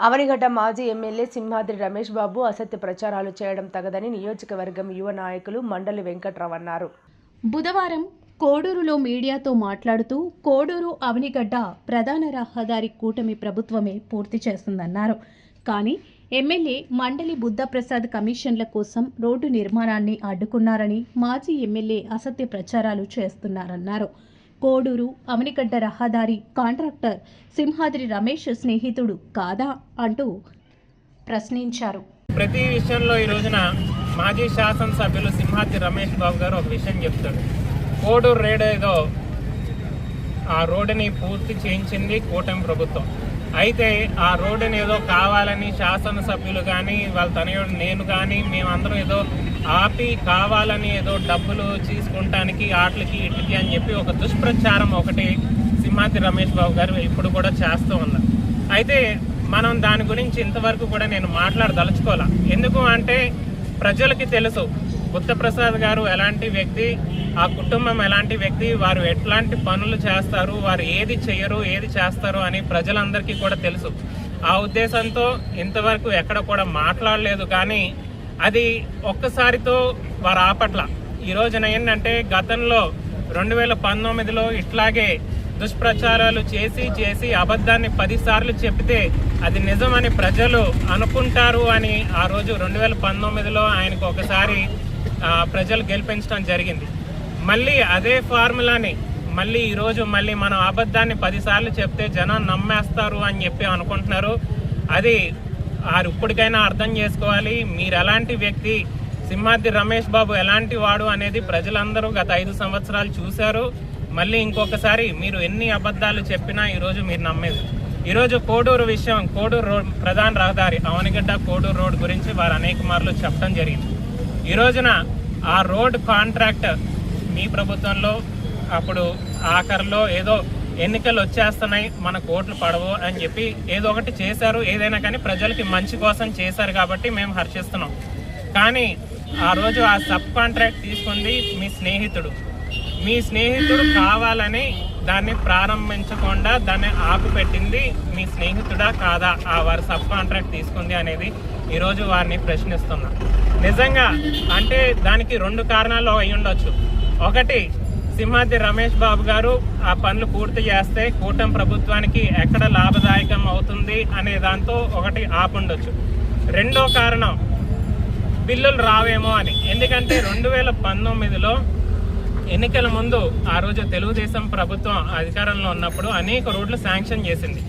అవనిఘట్ట మాజీ ఎమ్మెల్యే సింహాద్రి రమేష్ బాబు అసత్య ప్రచారాలు చేయడం తగదని నియోజకవర్గం యువ నాయకులు మండలి వెంకట్రావు అన్నారు బుధవారం కోడూరులో మీడియాతో మాట్లాడుతూ కోడూరు అవనిగడ్డ ప్రధాన రహదారి కూటమి ప్రభుత్వమే పూర్తి చేస్తుందన్నారు. కానీ ఎమ్మెల్యే మండలి బుద్ధప్రసాద్ కమిషన్ల కోసం రోడ్డు నిర్మాణాన్ని అడ్డుకున్నారని మాజీ ఎమ్మెల్యే అసత్య ప్రచారాలు చేస్తున్నారన్నారు. కోడూరు అమనికడ్డ రహదారి కాంట్రాక్టర్ సింహాద్రి రమేష్ స్నేహితుడు కాదా అంటూ ప్రశ్నించారు. ప్రతి విషయంలో ఈ రోజున మాజీ శాసనసభ్యులు సింహాద్రి రమేష్ బాబు గారు ఒక విషయం చెప్తాడు కోడూరు రేడ్ ఏదో ఆ రోడ్డుని పూర్తి చేయించింది కూటమి ప్రభుత్వం. అయితే ఆ రోడ్డుని ఏదో కావాలని శాసనసభ్యులు కానీ వాళ్ళ తనయుడు నేను కానీ మేమందరం ఏదో ఆపి కావాలని ఏదో డబ్బులు తీసుకుంటానికి ఆటలకి ఇట్లకి అని చెప్పి ఒక దుష్ప్రచారం ఒకటి సింహాద్రి రమేష్ బాబు గారు ఇప్పుడు కూడా చేస్తూ ఉన్నారు. అయితే మనం దాని గురించి ఇంతవరకు కూడా నేను మాట్లాడదలుచుకోవాలా ఎందుకు అంటే ప్రజలకి తెలుసు బుద్ధప్రసాద్ గారు ఎలాంటి వ్యక్తి ఆ కుటుంబం ఎలాంటి వ్యక్తి వారు ఎట్లాంటి పనులు చేస్తారు వారు ఏది చేయరు ఏది చేస్తారు అని ప్రజలందరికీ కూడా తెలుసు. ఆ ఉద్దేశంతో ఇంతవరకు ఎక్కడ కూడా మాట్లాడలేదు కానీ అది ఒక్కసారితో వారు ఆపట్ల. ఈ రోజున ఏంటంటే గతంలో రెండు వేల పంతొమ్మిదిలో ఇట్లాగే దుష్ప్రచారాలు చేసి చేసి అబద్ధాన్ని పదిసార్లు చెప్తే అది నిజమని ప్రజలు అనుకుంటారు అని ఆ రోజు రెండు వేల పంతొమ్మిదిలో ఆయనకు ఒకసారి ప్రజలు గెలిపించడం జరిగింది. మళ్ళీ అదే ఫార్ములాని మళ్ళీ ఈరోజు మళ్ళీ మనం అబద్ధాన్ని పదిసార్లు చెప్తే జనం నమ్మేస్తారు అని చెప్పి అనుకుంటున్నారు. అది వారు ఇప్పటికైనా అర్థం చేసుకోవాలి. మీరు ఎలాంటి వ్యక్తి సింహాద్రి రమేష్ బాబు ఎలాంటి వాడు అనేది ప్రజలందరూ గత ఐదు సంవత్సరాలు చూశారు. మళ్ళీ ఇంకొకసారి మీరు ఎన్ని అబద్ధాలు చెప్పినా ఈరోజు మీరు నమ్మేది. ఈరోజు కోడూరు విషయం కోడూరు రోడ్ ప్రధాన రహదారి అవనిగడ్డ కోడూరు రోడ్ గురించి వారు అనేక మార్లు చెప్పడం జరిగింది. ఈ రోజున ఆ రోడ్ కాంట్రాక్ట్ మీ ప్రభుత్వంలో అప్పుడు ఆఖరిలో ఏదో ఎన్నికలు వచ్చేస్తున్నాయి మన కోట్లు పడవు అని చెప్పి ఏదో ఒకటి చేశారు. ఏదైనా కానీ ప్రజలకి మంచి కోసం చేశారు కాబట్టి మేము హర్షిస్తున్నాం. కానీ ఆ రోజు ఆ సబ్ కాంట్రాక్ట్ తీసుకుంది మీ స్నేహితుడు. మీ స్నేహితుడు కావాలని దాన్ని ప్రారంభించకుండా దాన్ని ఆపుపెట్టింది మీ స్నేహితుడా కాదా? ఆ వారి సబ్ కాంట్రాక్ట్ తీసుకుంది అనేది ఈరోజు వారిని ప్రశ్నిస్తున్నా. నిజంగా అంటే దానికి రెండు కారణాలు అయి ఉండొచ్చు. ఒకటి సింహాద్రి రమేష్ బాబు గారు ఆ పనులు పూర్తి చేస్తే కూటమి ప్రభుత్వానికి ఎక్కడ లాభదాయకం అవుతుంది అనే దాంతో ఒకటి ఆపుండొచ్చు. రెండో కారణం బిల్లులు రావేమో అని. ఎందుకంటే రెండు వేల పంతొమ్మిదిలో ఎన్నికల ముందు ఆ రోజు తెలుగుదేశం ప్రభుత్వం అధికారంలో ఉన్నప్పుడు అనేక రోడ్లు శాంక్షన్ చేసింది.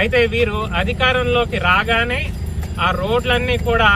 అయితే వీరు అధికారంలోకి రాగానే ఆ రోడ్లన్నీ కూడా